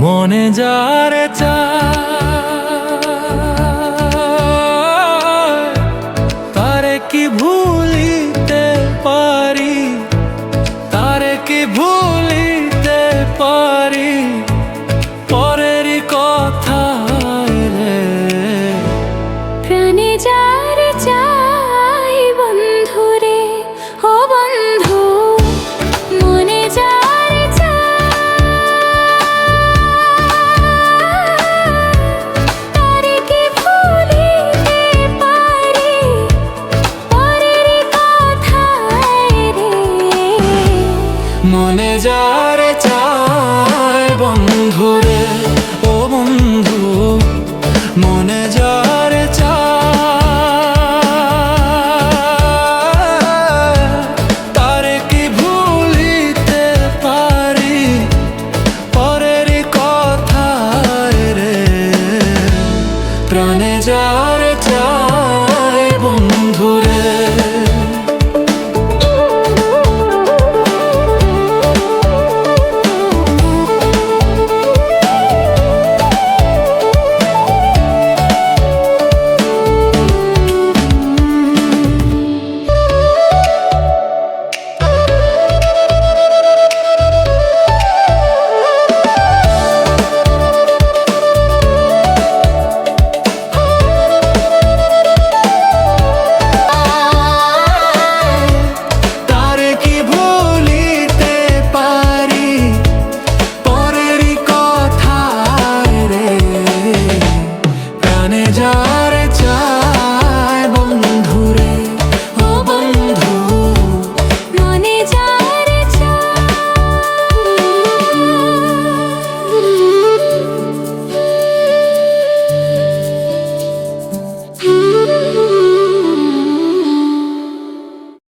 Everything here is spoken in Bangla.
মনে যারে তারে কি ভুলিতে পারি? তারে কি ভুলিতে পারি? মনে যারে চায় বন্ধুরে।